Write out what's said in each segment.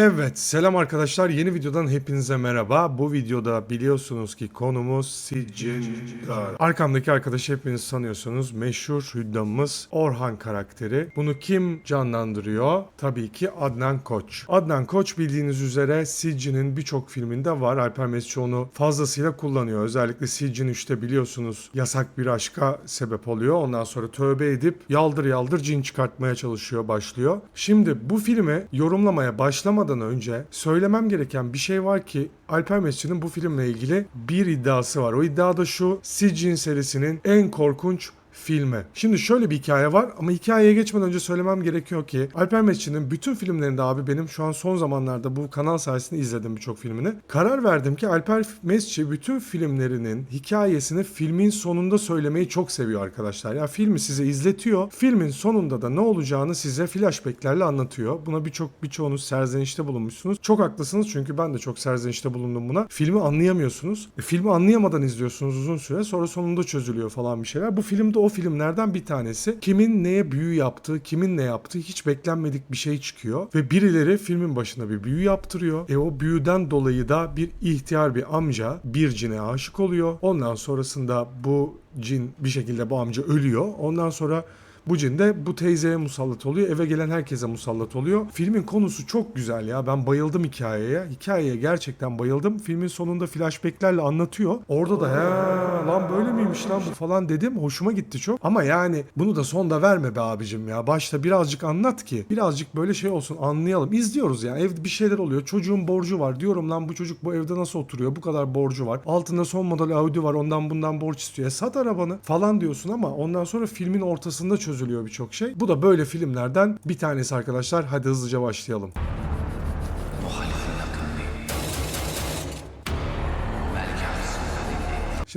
Evet, selam arkadaşlar. Yeni videodan hepinize merhaba. Bu videoda biliyorsunuz ki konumuz Sicindar. Arkamdaki arkadaşı hepiniz tanıyorsunuz. Meşhur hüddamımız Orhan karakteri. Bunu kim canlandırıyor? Tabii ki Adnan Koç. Adnan Koç bildiğiniz üzere Siccin'in birçok filminde var. Alper Mesci onu fazlasıyla kullanıyor. Özellikle Siccin 3'te biliyorsunuz yasak bir aşka sebep oluyor. Ondan sonra tövbe edip yaldır yaldır cin çıkartmaya çalışıyor, başlıyor. Şimdi bu filmi yorumlamaya başlamadan önce söylemem gereken bir şey var ki Alper Mesci'nin bu filmle ilgili bir iddiası var. O iddia da şu, Siccin serisinin en korkunç filmi. Şimdi şöyle bir hikaye var ama hikayeye geçmeden önce söylemem gerekiyor ki Alper Mesci'nin bütün filmlerinde abi benim şu an son zamanlarda bu kanal sayesinde izledim birçok filmini. Karar verdim ki Alper Mesci bütün filmlerinin hikayesini filmin sonunda söylemeyi çok seviyor arkadaşlar. Ya filmi size izletiyor. Filmin sonunda da ne olacağını size flashbacklerle anlatıyor. Buna birçok birçoğunuz serzenişte bulunmuşsunuz. Çok haklısınız çünkü ben de çok serzenişte bulundum buna. Filmi anlayamıyorsunuz. E, filmi anlayamadan izliyorsunuz uzun süre. Sonra sonunda çözülüyor falan bir şeyler. Bu filmde o filmlerden bir tanesi. Kimin neye büyü yaptığı, kimin ne yaptığı hiç beklenmedik bir şey çıkıyor. Ve birileri filmin başına bir büyü yaptırıyor. E o büyüden dolayı da bir ihtiyar bir amca bir cine aşık oluyor. Ondan sonrasında bu cin bir şekilde bu amca ölüyor. Ondan sonra bu cin de bu teyzeye musallat oluyor. Eve gelen herkese musallat oluyor. Filmin konusu çok güzel ya. Ben bayıldım hikayeye. Hikayeye gerçekten bayıldım. Filmin sonunda flashbacklerle anlatıyor. Orada da he lan böyle miymiş lan bu falan dedim. Hoşuma gitti çok. Ama yani bunu da sonda verme be abicim ya. Başta birazcık anlat ki. Birazcık böyle şey olsun anlayalım. İzliyoruz ya. Evde bir şeyler oluyor. Çocuğun borcu var. Diyorum lan bu çocuk bu evde nasıl oturuyor? Bu kadar borcu var. Altında son model Audi var. Ondan bundan borç istiyor. E sat arabanı falan diyorsun ama ondan sonra filmin ortasında çözülüyor birçok şey. Bu da böyle filmlerden bir tanesi arkadaşlar. Hadi hızlıca başlayalım.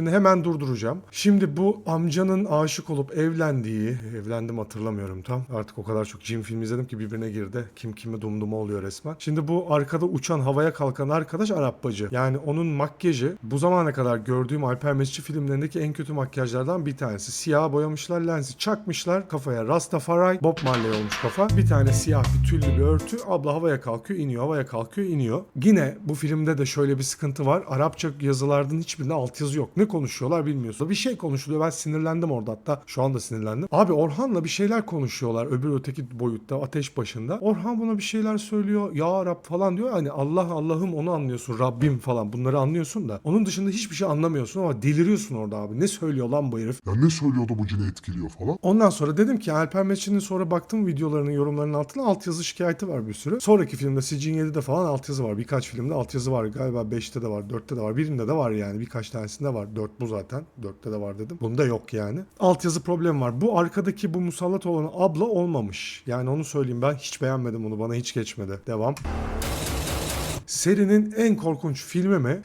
Şimdi hemen durduracağım. Şimdi bu amcanın aşık olup evlendiği, evlendim hatırlamıyorum tam. Artık o kadar çok cin film izledim ki birbirine girdi. Kim kime dumduma oluyor resmen. Şimdi bu arkada uçan havaya kalkan arkadaş Arap bacı. Yani onun makyajı bu zamana kadar gördüğüm Alper Mesci filmlerindeki en kötü makyajlardan bir tanesi. Siyah boyamışlar lensi çakmışlar kafaya Rastafari Bob Marley olmuş kafa. Bir tane siyah bir tüllü bir örtü. Abla havaya kalkıyor iniyor havaya kalkıyor iniyor. Yine bu filmde de şöyle bir sıkıntı var. Arapça yazılardan hiçbirinde altyazı yok. Ne konuşuyorlar bilmiyorsun. Bir şey konuşuluyor. Ben sinirlendim orada hatta. Şu anda sinirlendim. Abi Orhan'la bir şeyler konuşuyorlar. Öbür öteki boyutta ateş başında. Orhan buna bir şeyler söylüyor. Ya Rab falan diyor. Hani Allah Allah'ım onu anlıyorsun. Rabbim falan bunları anlıyorsun da. Onun dışında hiçbir şey anlamıyorsun ama deliriyorsun orada abi. Ne söylüyor lan bu herif? Ya ne söylüyordu bu cini etkiliyor falan. Ondan sonra dedim ki Alper Meçin'in sonra baktım videolarının yorumlarının altına altyazı şikayeti var bir sürü. Sonraki filmde Sicin 7'de falan altyazı var. Birkaç filmde altyazı var. Galiba 5'te de var, 4'te de var. Birinde de var yani. Birkaç tanesinde var. 4 bu zaten. 4'te de var dedim. Bunda yok yani. Altyazı problemi var. Bu arkadaki bu musallat olan abla olmamış. Yani onu söyleyeyim ben hiç beğenmedim bunu. Bana hiç geçmedi. Devam. Serinin en korkunç filmi mi?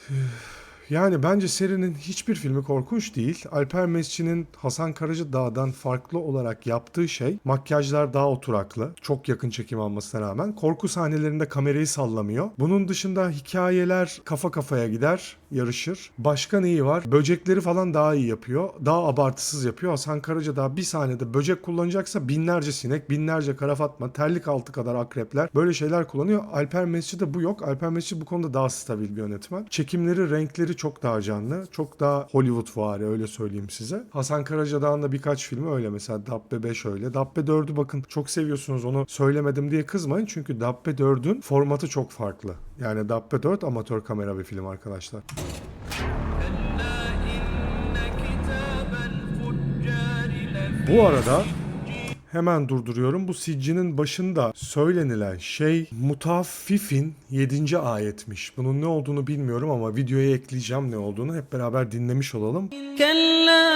Yani bence serinin hiçbir filmi korkunç değil. Alper Mesci'nin Hasan Karacadağ'dan farklı olarak yaptığı şey makyajlar daha oturaklı. Çok yakın çekim almasına rağmen. Korku sahnelerinde kamerayı sallamıyor. Bunun dışında hikayeler kafa kafaya gider, yarışır. Başka neyi var? Böcekleri falan daha iyi yapıyor. Daha abartısız yapıyor. Hasan Karacadağ bir sahnede böcek kullanacaksa binlerce sinek, binlerce kara fatma, terlik altı kadar akrepler böyle şeyler kullanıyor. Alper Mesci'de bu yok. Alper Mesci bu konuda daha stabil bir yönetmen. Çekimleri, renkleri çok daha canlı. Çok daha Hollywood vari öyle söyleyeyim size. Hasan Karacadağ'ın da birkaç filmi öyle mesela Dabbe 5 öyle. Dabbe 4'ü bakın çok seviyorsunuz onu söylemedim diye kızmayın. Çünkü Dabbe 4'ün formatı çok farklı. Yani Dabbe 4 amatör kamera bir film arkadaşlar. Bu arada hemen durduruyorum. Bu siccinin başında söylenilen şey Mutaffifin 7. ayetmiş. Bunun ne olduğunu bilmiyorum ama videoya ekleyeceğim ne olduğunu. Hep beraber dinlemiş olalım. Kella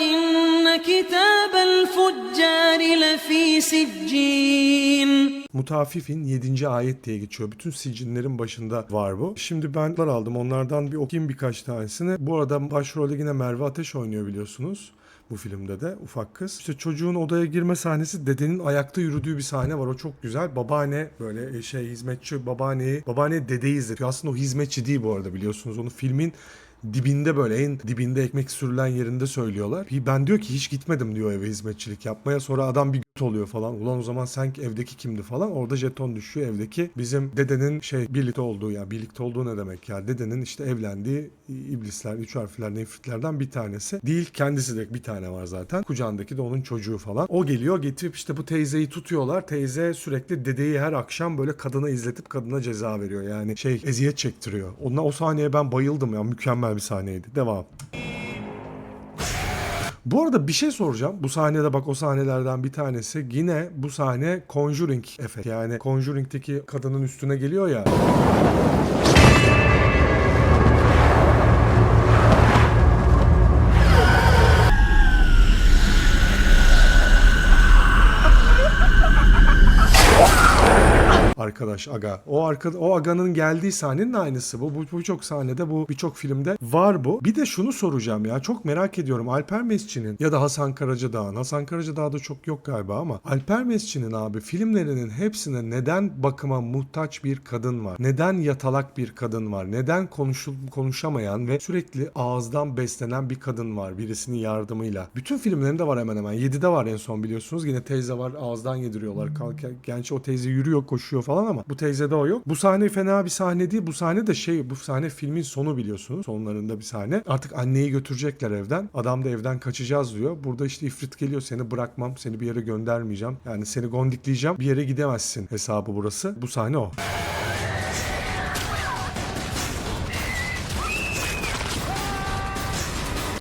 inne kitabel fuccari lefî siccin. Mutafifin 7. ayet diye geçiyor. Bütün sicinlerin başında var bu. Şimdi ben aldım. Onlardan bir okuyayım birkaç tanesini. Bu arada başrolde yine Merve Ateş oynuyor biliyorsunuz. Bu filmde de ufak kız. İşte çocuğun odaya girme sahnesi dedenin ayakta yürüdüğü bir sahne var. O çok güzel. Babaanne böyle şey hizmetçi babaanneyi, babaanne dedeyi izletiyor. Aslında o hizmetçi değil bu arada biliyorsunuz. Onu filmin dibinde böyle en dibinde ekmek sürülen yerinde söylüyorlar. Ben diyor ki hiç gitmedim diyor eve hizmetçilik yapmaya. Sonra adam bir oluyor falan. Ulan o zaman sen evdeki kimdi falan. Orada jeton düşüyor evdeki. Bizim dedenin şey birlikte olduğu ya birlikte olduğu ne demek ya? Dedenin işte evlendiği iblisler, üç harfler, nefritlerden bir tanesi. Değil kendisi de bir tane var zaten. Kucağındaki de onun çocuğu falan. O geliyor getirip işte bu teyzeyi tutuyorlar. Teyze sürekli dedeyi her akşam böyle kadına izletip kadına ceza veriyor. Yani şey eziyet çektiriyor. Onunla o sahneye ben bayıldım ya. Mükemmel bir sahneydi. Devam. Bu arada bir şey soracağım. Bu sahnede bak o sahnelerden bir tanesi. Yine bu sahne Conjuring efekt. Yani Conjuring'deki kadının üstüne geliyor ya. Arkadaş aga. O arka, o aganın geldiği sahnenin aynısı bu. Bu birçok sahnede bu birçok filmde var bu. Bir de şunu soracağım ya. Çok merak ediyorum. Alper Mesci'nin ya da Hasan Karacadağ'ın. Hasan Karacadağ'da çok yok galiba ama Alper Mesci'nin abi filmlerinin hepsine neden bakıma muhtaç bir kadın var? Neden yatalak bir kadın var? Neden konuşul konuşamayan ve sürekli ağızdan beslenen bir kadın var birisinin yardımıyla? Bütün filmlerinde var hemen hemen. 7'de var en son biliyorsunuz. Yine teyze var ağızdan yediriyorlar. Kalk, gençi o teyze yürüyor koşuyor falan ama bu teyzede o yok. Bu sahne fena bir sahne değil. Bu sahne de şey bu sahne filmin sonu biliyorsunuz. Sonlarında bir sahne. Artık anneyi götürecekler evden. Adam da evden kaçacağız diyor. Burada işte ifrit geliyor seni bırakmam. Seni bir yere göndermeyeceğim. Yani seni gondikleyeceğim. Bir yere gidemezsin hesabı burası. Bu sahne o.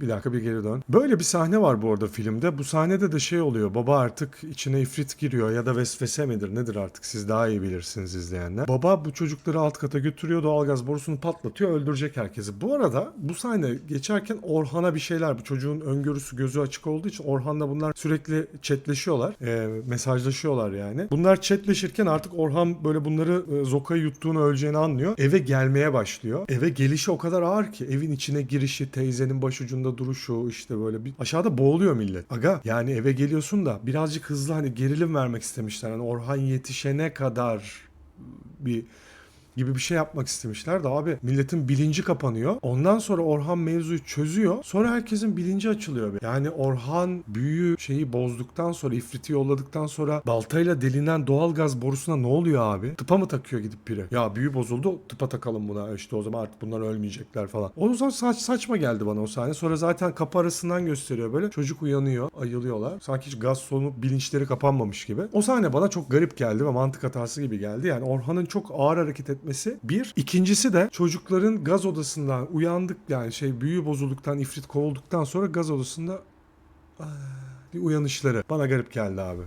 Bir dakika bir geri dön. Böyle bir sahne var bu arada filmde. Bu sahnede de şey oluyor. Baba artık içine ifrit giriyor ya da vesvese midir nedir artık siz daha iyi bilirsiniz izleyenler. Baba bu çocukları alt kata götürüyor. Doğalgaz borusunu patlatıyor. Öldürecek herkesi. Bu arada bu sahne geçerken Orhan'a bir şeyler. Bu çocuğun öngörüsü gözü açık olduğu için Orhan'la bunlar sürekli chatleşiyorlar. E, mesajlaşıyorlar yani. Bunlar chatleşirken artık Orhan böyle bunları e, Zoka'yı yuttuğunu öleceğini anlıyor. Eve gelmeye başlıyor. Eve gelişi o kadar ağır ki evin içine girişi, teyzenin başucunda duruşu işte böyle bir aşağıda boğuluyor millet. Aga yani eve geliyorsun da birazcık hızlı hani gerilim vermek istemişler. Hani Orhan yetişene kadar bir gibi bir şey yapmak istemişler de abi milletin bilinci kapanıyor. Ondan sonra Orhan mevzuyu çözüyor. Sonra herkesin bilinci açılıyor. Yani Orhan büyü şeyi bozduktan sonra ifriti yolladıktan sonra baltayla delinen doğalgaz borusuna ne oluyor abi? Tıpa mı takıyor gidip biri? Ya büyü bozuldu tıpa takalım buna işte o zaman artık bunlar ölmeyecekler falan. O zaman saç, saçma geldi bana o sahne. Sonra zaten kapı arasından gösteriyor böyle. Çocuk uyanıyor ayılıyorlar. Sanki hiç gaz sonu bilinçleri kapanmamış gibi. O sahne bana çok garip geldi ve mantık hatası gibi geldi. Yani Orhan'ın çok ağır hareket etmesi bir. İkincisi de çocukların gaz odasından uyandık yani şey büyü bozulduktan ifrit kovulduktan sonra gaz odasında bir uyanışları bana garip geldi abi.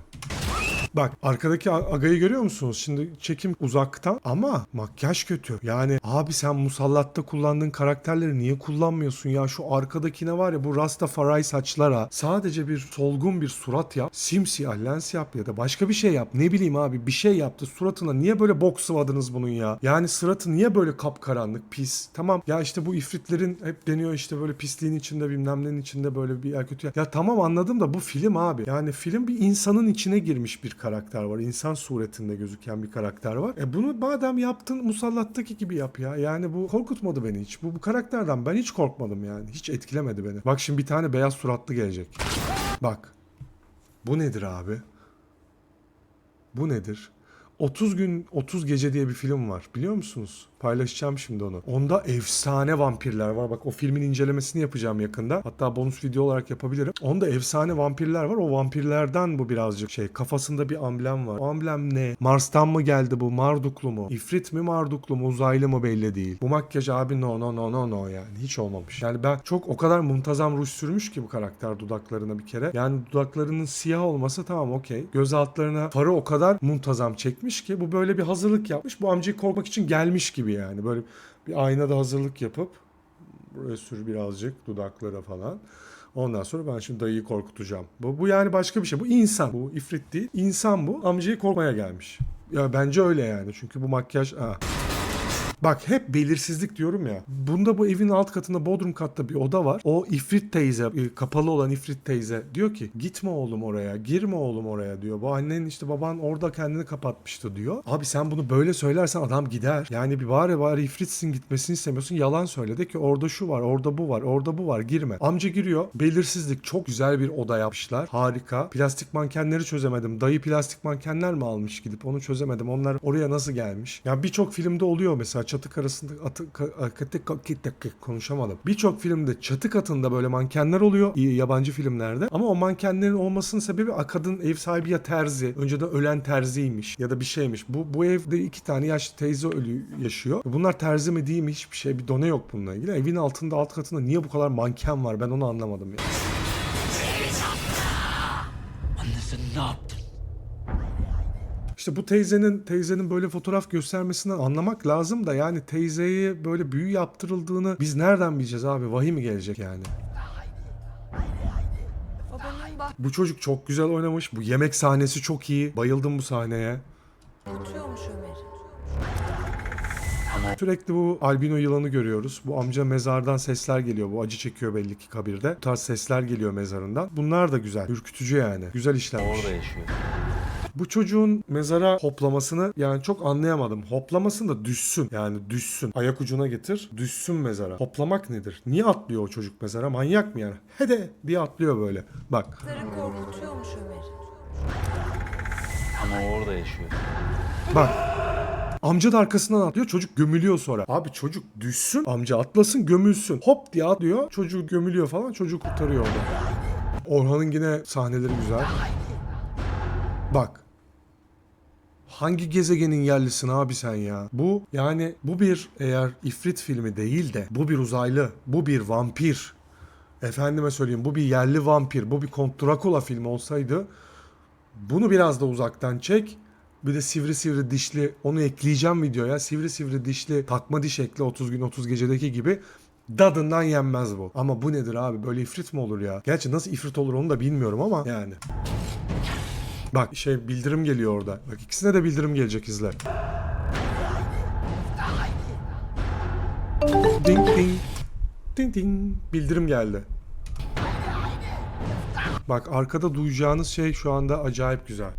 Bak arkadaki agayı görüyor musunuz? Şimdi çekim uzaktan ama makyaj kötü. Yani abi sen musallatta kullandığın karakterleri niye kullanmıyorsun ya? Şu arkadakine var ya bu Rastafari saçlara sadece bir solgun bir surat yap. Simsiyah lens yap ya da başka bir şey yap. Ne bileyim abi bir şey yaptı suratına. Niye böyle bok sıvadınız bunun ya? Yani suratı niye böyle kapkaranlık pis? Tamam ya işte bu ifritlerin hep deniyor işte böyle pisliğin içinde bilmem nenin içinde böyle bir yer kötü. Ya tamam anladım da bu film abi. Yani film bir insanın içine girmiş bir karakter var. İnsan suretinde gözüken bir karakter var. E bunu madem yaptın musallattaki gibi yap ya. Yani bu korkutmadı beni hiç. Bu, bu karakterden ben hiç korkmadım yani. Hiç etkilemedi beni. Bak şimdi bir tane beyaz suratlı gelecek. Bak. Bu nedir abi? Bu nedir? 30 gün 30 gece diye bir film var. Biliyor musunuz? Paylaşacağım şimdi onu. Onda efsane vampirler var. Bak o filmin incelemesini yapacağım yakında. Hatta bonus video olarak yapabilirim. Onda efsane vampirler var. O vampirlerden bu birazcık şey. Kafasında bir amblem var. O amblem ne? Mars'tan mı geldi bu? Marduklu mu? İfrit mi Marduklu mu? Uzaylı mı belli değil. Bu makyaj abi no no no no no yani. Hiç olmamış. Yani ben çok o kadar muntazam ruj sürmüş ki bu karakter dudaklarına bir kere. Yani dudaklarının siyah olması tamam okey. Göz altlarına farı o kadar muntazam çekmiş ki bu böyle bir hazırlık yapmış. Bu amcayı korkmak için gelmiş gibi yani. Böyle bir aynada hazırlık yapıp buraya sür birazcık dudaklara falan. Ondan sonra ben şimdi dayıyı korkutacağım. Bu, bu yani başka bir şey. Bu insan. Bu ifrit değil. İnsan bu. Amcayı korkmaya gelmiş. Ya bence öyle yani. Çünkü bu makyaj... Ha. Bak hep belirsizlik diyorum ya. Bunda bu evin alt katında bodrum katta bir oda var. O İfrit teyze, e, kapalı olan İfrit teyze diyor ki gitme oğlum oraya, girme oğlum oraya diyor. Bu annen işte baban orada kendini kapatmıştı diyor. Abi sen bunu böyle söylersen adam gider. Yani bir bari bari İfritsin gitmesini istemiyorsun. Yalan söyle de ki orada şu var, orada bu var, orada bu var girme. Amca giriyor. Belirsizlik çok güzel bir oda yapmışlar. Harika. Plastik mankenleri çözemedim. Dayı plastik mankenler mi almış gidip onu çözemedim. Onlar oraya nasıl gelmiş? Ya birçok filmde oluyor mesela çatı arasında atı, konuşamadım. Birçok filmde çatı katında böyle mankenler oluyor yabancı filmlerde. Ama o mankenlerin olmasının sebebi a, kadın ev sahibi ya terzi. Önceden ölen terziymiş ya da bir şeymiş. Bu bu evde iki tane yaşlı teyze ölü yaşıyor. Bunlar terzi mi değil mi hiçbir şey bir done yok bununla ilgili. Evin altında alt katında niye bu kadar manken var ben onu anlamadım ya. Anne sen ne yaptın? İşte bu teyzenin teyzenin böyle fotoğraf göstermesinden anlamak lazım da yani teyzeye böyle büyü yaptırıldığını biz nereden bileceğiz abi? Vahiy mi gelecek yani? Bu çocuk çok güzel oynamış. Bu yemek sahnesi çok iyi. Bayıldım bu sahneye. bahçıyormuş Ömer. Sürekli bu albino yılanı görüyoruz. Bu amca mezardan sesler geliyor. Bu acı çekiyor belli ki kabirde. Bu tarz sesler geliyor mezarından. Bunlar da güzel. Ürkütücü yani. Güzel işlenmiş. Orada yaşıyor. Bu çocuğun mezara hoplamasını yani çok anlayamadım. Hoplamasın da düşsün. Yani düşsün. Ayak ucuna getir. Düşsün mezara. Hoplamak nedir? Niye atlıyor o çocuk mezara? Manyak mı yani? Hede diye atlıyor böyle. Bak. Korkutuyormuş Ömer. Ama orada yaşıyor. Bak. Amca da arkasından atlıyor. Çocuk gömülüyor sonra. Abi çocuk düşsün. Amca atlasın gömülsün. Hop diye atlıyor. Çocuğu gömülüyor falan. Çocuğu kurtarıyor orada. Orhan'ın yine sahneleri güzel. Bak. Hangi gezegenin yerlisin abi sen ya? Bu yani bu bir eğer ifrit filmi değil de bu bir uzaylı, bu bir vampir. Efendime söyleyeyim bu bir yerli vampir, bu bir Kont Drakula filmi olsaydı bunu biraz da uzaktan çek. Bir de sivri sivri dişli onu ekleyeceğim videoya. Sivri sivri dişli takma diş ekle 30 gün 30 gecedeki gibi. Dadından yenmez bu. Ama bu nedir abi? Böyle ifrit mi olur ya? Gerçi nasıl ifrit olur onu da bilmiyorum ama yani. Bak şey bildirim geliyor orada. Bak ikisine de bildirim gelecek izle. Ding ding. Ding ding. Bildirim geldi. Bak arkada duyacağınız şey şu anda acayip güzel.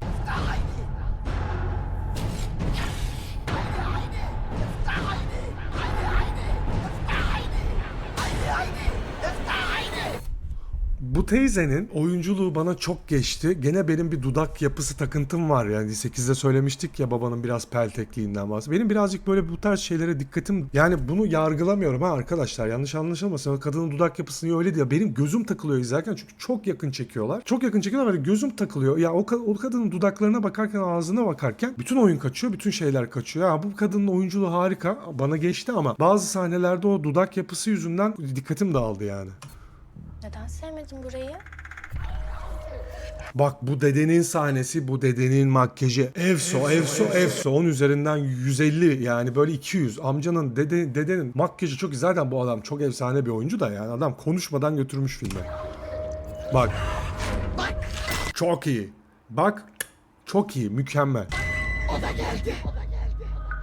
Teyzenin oyunculuğu bana çok geçti. Gene benim bir dudak yapısı takıntım var yani 8'de söylemiştik ya babanın biraz peltekliğinden bahsediyor. Benim birazcık böyle bu tarz şeylere dikkatim yani bunu yargılamıyorum ha arkadaşlar yanlış anlaşılmasın. Kadının dudak yapısı niye öyle diyor. Benim gözüm takılıyor izlerken çünkü çok yakın çekiyorlar. Çok yakın çekiyorlar ve gözüm takılıyor. Ya o, o kadının dudaklarına bakarken ağzına bakarken bütün oyun kaçıyor bütün şeyler kaçıyor. Ya bu kadının oyunculuğu harika bana geçti ama bazı sahnelerde o dudak yapısı yüzünden dikkatim dağıldı yani. Neden sevmedin burayı? Bak bu dedenin sahnesi, bu dedenin makyajı. Efso, efso, efso. 10 üzerinden 150 yani böyle 200. Amcanın, dede, dedenin makyajı çok iyi. Zaten bu adam çok efsane bir oyuncu da yani. Adam konuşmadan götürmüş filmi. Bak. Çok iyi. Bak. Çok iyi, mükemmel.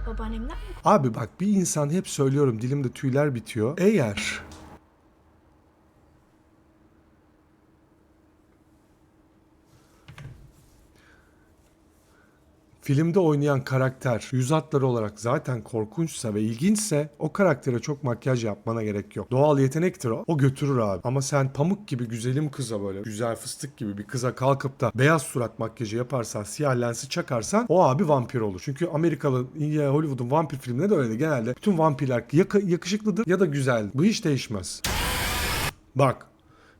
Babaannemden mi? Abi bak bir insan hep söylüyorum dilimde tüyler bitiyor. Eğer filmde oynayan karakter yüz hatları olarak zaten korkunçsa ve ilginçse o karaktere çok makyaj yapmana gerek yok. Doğal yetenektir o. O götürür abi. Ama sen pamuk gibi güzelim kıza böyle güzel fıstık gibi bir kıza kalkıp da beyaz surat makyajı yaparsan siyah lensi çakarsan o abi vampir olur. Çünkü Amerikalı Hollywood'un vampir filmleri de öyle genelde. Bütün vampirler ya yakışıklıdır ya da güzel. Bu hiç değişmez. Bak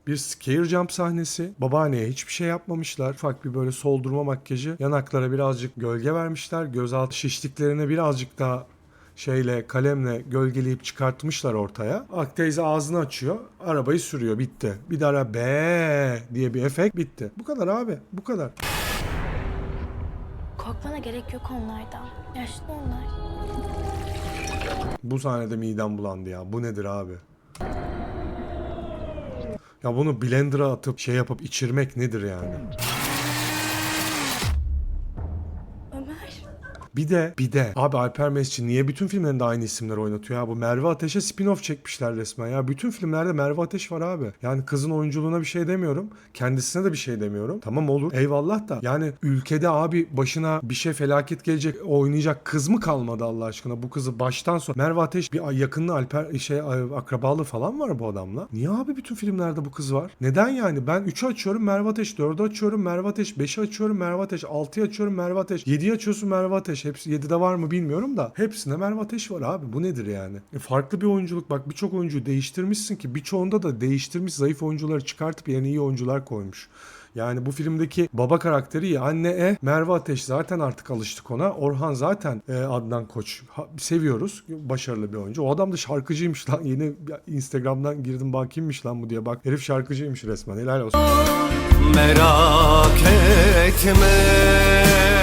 bir scare jump sahnesi. Babaanneye hiçbir şey yapmamışlar. Ufak bir böyle soldurma makyajı. Yanaklara birazcık gölge vermişler. Gözaltı şişliklerine birazcık daha şeyle kalemle gölgeleyip çıkartmışlar ortaya. Ak teyze ağzını açıyor. Arabayı sürüyor. Bitti. Bir de ara be diye bir efekt bitti. Bu kadar abi. Bu kadar. Korkmana gerek yok onlardan. Yaşlı onlar. Bu sahnede midem bulandı ya. Bu nedir abi? Ya bunu blender'a atıp şey yapıp içirmek nedir yani? Ömer. Bir de bir de abi Alper Mesci niye bütün filmlerinde aynı isimler oynatıyor ya? Bu Merve Ateş'e spin-off çekmişler resmen ya. Bütün filmlerde Merve Ateş var abi. Yani kızın oyunculuğuna bir şey demiyorum. Kendisine de bir şey demiyorum. Tamam olur. Eyvallah da. Yani ülkede abi başına bir şey felaket gelecek oynayacak kız mı kalmadı Allah aşkına? Bu kızı baştan sonra Merve Ateş bir yakınlı Alper şey akrabalığı falan var bu adamla. Niye abi bütün filmlerde bu kız var? Neden yani? Ben 3'ü açıyorum Merve Ateş, 4'ü açıyorum Merve Ateş, 5'i açıyorum Merve Ateş, 6'yı açıyorum Merve Ateş, 7'yi açıyorsun Merve Ateş. Hepsi 7'de var mı bilmiyorum da. Hepsinde Merve Ateş var abi. Bu nedir yani? E, farklı bir oyunculuk. Bak birçok oyuncuyu değiştirmişsin ki birçoğunda da değiştirmiş zayıf oyuncuları çıkartıp yerine iyi oyuncular koymuş. Yani bu filmdeki baba karakteri iyi. Anne E, Merve Ateş zaten artık alıştık ona. Orhan zaten e, Adnan Koç. Ha- seviyoruz. Başarılı bir oyuncu. O adam da şarkıcıymış lan. Yeni Instagram'dan girdim bak kimmiş lan bu diye bak. Herif şarkıcıymış resmen. Helal olsun. Merak etme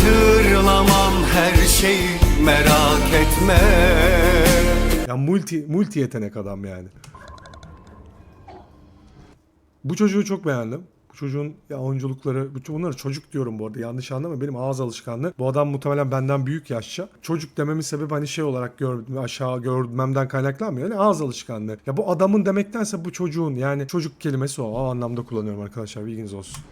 Hatırlamam her şeyi merak etme Ya multi multi yetenek adam yani. Bu çocuğu çok beğendim. Bu çocuğun ya oyunculukları, bu- bunları çocuk diyorum bu arada yanlış anlama benim ağız alışkanlığı. Bu adam muhtemelen benden büyük yaşça. Çocuk dememin sebebi hani şey olarak gördüm, aşağı görmemden kaynaklanmıyor. Yani ağız alışkanlığı. Ya bu adamın demektense bu çocuğun yani çocuk kelimesi o. O anlamda kullanıyorum arkadaşlar bilginiz olsun.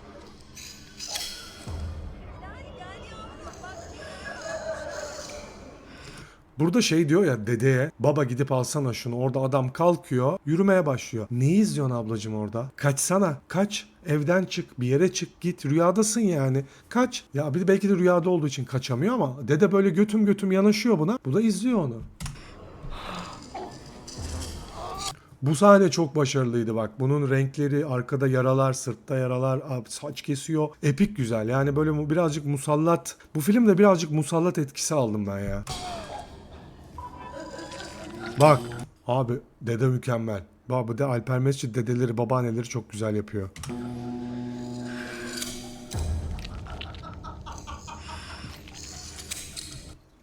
Burada şey diyor ya dedeye baba gidip alsana şunu orada adam kalkıyor yürümeye başlıyor. Ne izliyorsun ablacım orada? Kaçsana kaç evden çık bir yere çık git rüyadasın yani kaç. Ya bir belki de rüyada olduğu için kaçamıyor ama dede böyle götüm götüm yanaşıyor buna. Bu da izliyor onu. Bu sahne çok başarılıydı bak. Bunun renkleri, arkada yaralar, sırtta yaralar, saç kesiyor. Epik güzel. Yani böyle birazcık musallat. Bu filmde birazcık musallat etkisi aldım ben ya. Bak abi dede mükemmel. Baba de Alper Mescid dedeleri babaanneleri çok güzel yapıyor.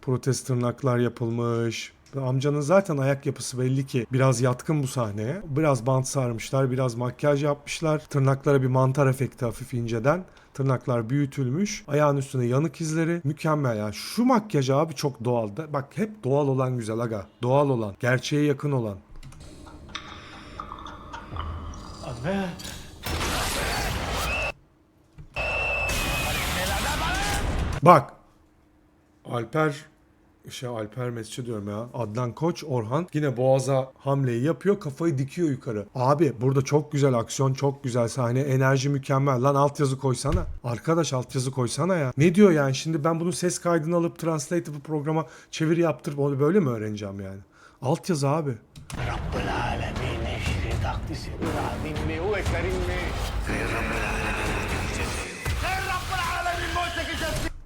Protez tırnaklar yapılmış. Amcanın zaten ayak yapısı belli ki biraz yatkın bu sahneye. Biraz bant sarmışlar, biraz makyaj yapmışlar. Tırnaklara bir mantar efekti hafif inceden. Tırnaklar büyütülmüş. Ayağın üstüne yanık izleri. Mükemmel ya. Şu makyaj abi çok doğal. Bak hep doğal olan güzel aga. Doğal olan. Gerçeğe yakın olan. Anne Bak. Alper şey Alper Mesut'u diyorum ya. Adnan Koç, Orhan yine Boğaz'a hamleyi yapıyor. Kafayı dikiyor yukarı. Abi burada çok güzel aksiyon, çok güzel sahne. Enerji mükemmel. Lan altyazı koysana. Arkadaş altyazı koysana ya. Ne diyor yani şimdi ben bunun ses kaydını alıp translate bu programa çeviri yaptırıp onu böyle mi öğreneceğim yani? Altyazı abi. Rabbul alemin eşri takdisi. Rabbim ne u eklerim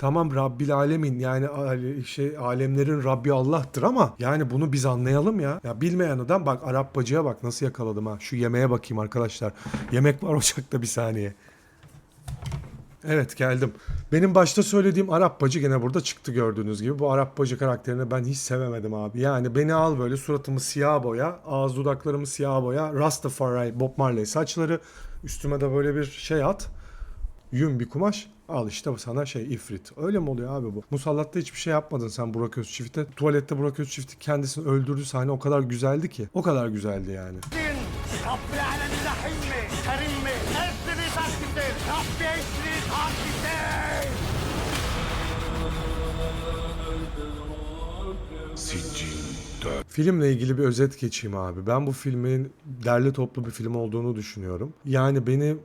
Tamam Rabbil Alemin yani ale- şey alemlerin Rabbi Allah'tır ama yani bunu biz anlayalım ya. Ya bilmeyen adam bak Arap bacıya bak nasıl yakaladım ha. Şu yemeğe bakayım arkadaşlar. Yemek var ocakta bir saniye. Evet geldim. Benim başta söylediğim Arap bacı gene burada çıktı gördüğünüz gibi. Bu Arap bacı karakterini ben hiç sevemedim abi. Yani beni al böyle suratımı siyah boya, ağız dudaklarımı siyah boya, Rastafari, Bob Marley saçları, üstüme de böyle bir şey at. Yün bir kumaş. Al işte sana şey ifrit. Öyle mi oluyor abi bu? Musallatta hiçbir şey yapmadın sen Burak Özçift'e. Tuvalette Burak Özçift'i kendisini öldürdü sahne o kadar güzeldi ki. O kadar güzeldi yani. Filmle ilgili bir özet geçeyim abi. Ben bu filmin derli toplu bir film olduğunu düşünüyorum. Yani beni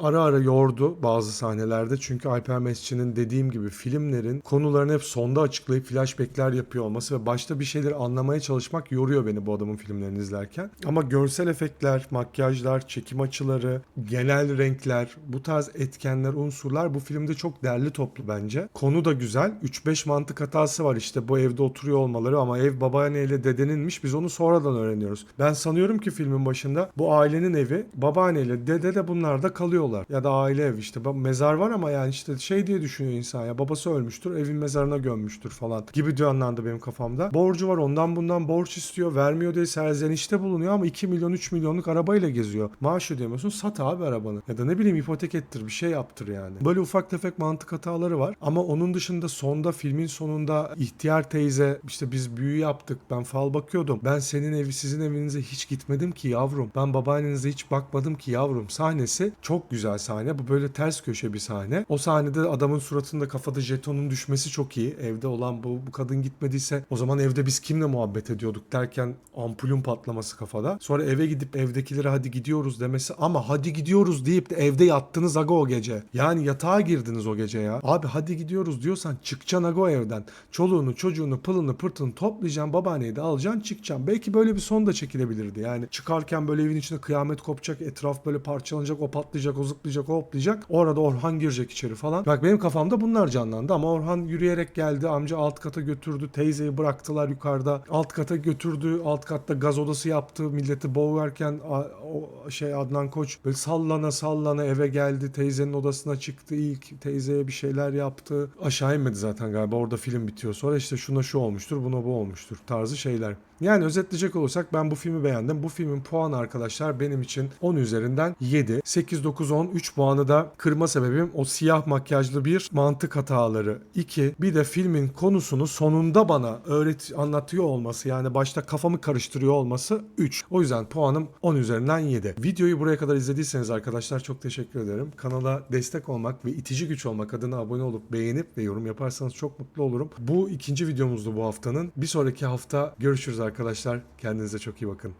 ara ara yordu bazı sahnelerde. Çünkü Alper Mesci'nin dediğim gibi filmlerin konularını hep sonda açıklayıp flashbackler yapıyor olması ve başta bir şeyleri anlamaya çalışmak yoruyor beni bu adamın filmlerini izlerken. Ama görsel efektler, makyajlar, çekim açıları, genel renkler, bu tarz etkenler, unsurlar bu filmde çok derli toplu bence. Konu da güzel. 3-5 mantık hatası var işte bu evde oturuyor olmaları ama ev babaanneyle dedeninmiş. Biz onu sonradan öğreniyoruz. Ben sanıyorum ki filmin başında bu ailenin evi babaanneyle dede de bunlar da kalıyorlar. Ya da aile ev işte. Mezar var ama yani işte şey diye düşünüyor insan ya. Babası ölmüştür, evin mezarına gömmüştür falan gibi canlandı benim kafamda. Borcu var ondan bundan borç istiyor. Vermiyor diye serzenişte bulunuyor ama 2 milyon 3 milyonluk arabayla geziyor. Maaş ödeyemiyorsun sat abi arabanı. Ya da ne bileyim ipotek ettir bir şey yaptır yani. Böyle ufak tefek mantık hataları var. Ama onun dışında sonda filmin sonunda ihtiyar teyze işte biz büyü yaptık ben fal bakıyordum. Ben senin evi sizin evinize hiç gitmedim ki yavrum. Ben babaannenize hiç bakmadım ki yavrum. Sahnesi çok güzel sahne. Bu böyle ters köşe bir sahne. O sahnede adamın suratında kafada jetonun düşmesi çok iyi. Evde olan bu, bu kadın gitmediyse o zaman evde biz kimle muhabbet ediyorduk derken ampulün patlaması kafada. Sonra eve gidip evdekilere hadi gidiyoruz demesi ama hadi gidiyoruz deyip de evde yattınız aga o gece. Yani yatağa girdiniz o gece ya. Abi hadi gidiyoruz diyorsan çıkacaksın aga o evden. Çoluğunu çocuğunu pılını pırtını toplayacaksın babaanneyi de alacaksın çıkacaksın. Belki böyle bir son da çekilebilirdi. Yani çıkarken böyle evin içinde kıyamet kopacak etraf böyle parçalanacak o patlayacak o zıplayacak o hoplayacak. Orada Orhan girecek içeri falan. Bak benim kafamda bunlar canlandı ama Orhan yürüyerek geldi amca alt kata götürdü teyzeyi bıraktılar yukarıda. Alt kata götürdü alt katta gaz odası yaptı milleti boğarken o şey Adnan Koç böyle sallana sallana eve geldi teyzenin odasına çıktı ilk teyzeye bir şeyler yaptı. Aşağı inmedi zaten galiba orada film bitiyor. Sonra işte şuna şu olmuştur buna bu olmuştur tarzı şeyler. Yani özetleyecek olursak ben bu filmi beğendim. Bu filmin puanı arkadaşlar benim için 10 üzerinden 7. 8, 9, 10. 3 puanı da kırma sebebim o siyah makyajlı bir mantık hataları. 2. Bir de filmin konusunu sonunda bana öğret anlatıyor olması yani başta kafamı karıştırıyor olması 3. O yüzden puanım 10 üzerinden 7. Videoyu buraya kadar izlediyseniz arkadaşlar çok teşekkür ederim. Kanala destek olmak ve itici güç olmak adına abone olup beğenip ve yorum yaparsanız çok mutlu olurum. Bu ikinci videomuzdu bu haftanın. Bir sonraki hafta görüşürüz arkadaşlar. Kendinize çok iyi bakın.